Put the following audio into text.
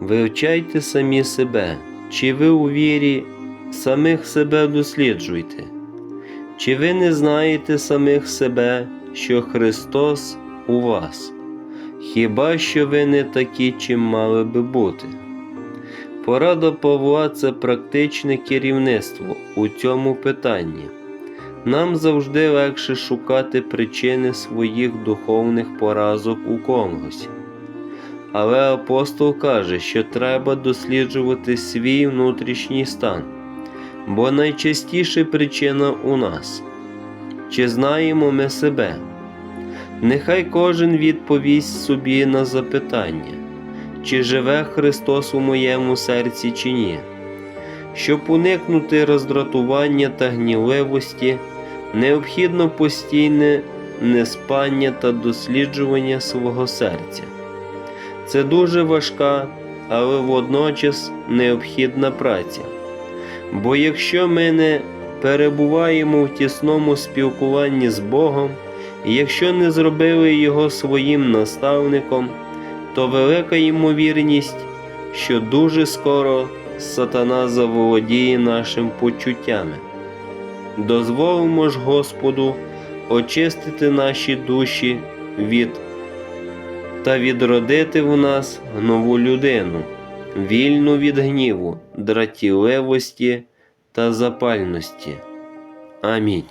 Вивчайте самі себе, чи ви у вірі самих себе досліджуйте, чи ви не знаєте самих себе, що Христос у вас, хіба що ви не такі, чим мали би бути? Порада Павла це практичне керівництво у цьому питанні. Нам завжди легше шукати причини своїх духовних поразок у комусь. Але апостол каже, що треба досліджувати свій внутрішній стан, бо найчастіша причина у нас. Чи знаємо ми себе? Нехай кожен відповість собі на запитання, чи живе Христос у моєму серці чи ні. Щоб уникнути роздратування та гнівливості, необхідно постійне неспання та досліджування свого серця. Це дуже важка, але водночас необхідна праця. Бо якщо ми не перебуваємо в тісному спілкуванні з Богом, якщо не зробили Його своїм наставником, то велика ймовірність, що дуже скоро сатана заволодіє нашим почуттями. Дозволимо ж Господу очистити наші душі від та відродити в нас нову людину, вільну від гніву, дратівливості та запальності. Амінь.